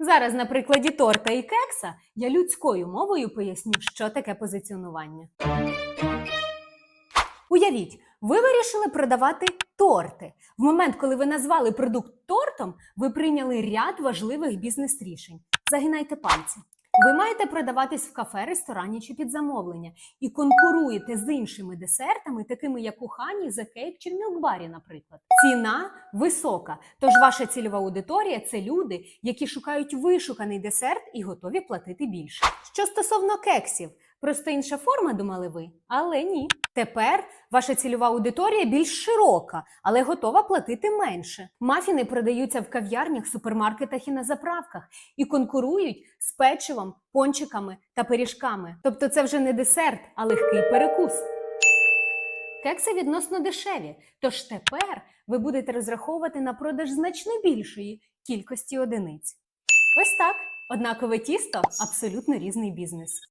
Зараз на прикладі торта і кекса я людською мовою поясню, що таке позиціонування. Уявіть, ви вирішили продавати торти. В момент, коли ви назвали продукт тортом, ви прийняли ряд важливих бізнес-рішень. Загинайте пальці. Ви маєте продаватись в кафе, ресторані чи під замовлення і конкуруєте з іншими десертами, такими як у хані, The Cake чи в мілкбарі, наприклад. Ціна висока, тож ваша цільова аудиторія це люди, які шукають вишуканий десерт і готові платити більше. Що стосовно кексів, просто інша форма, думали ви, але ні. Тепер ваша цільова аудиторія більш широка, але готова платити менше. Мафіни продаються в кав'ярнях, супермаркетах і на заправках і конкурують з печивом, пончиками та пиріжками. Тобто це вже не десерт, а легкий перекус. Кекси відносно дешеві, тож тепер ви будете розраховувати на продаж значно більшої кількості одиниць. Ось так. Однакове тісто абсолютно різний бізнес.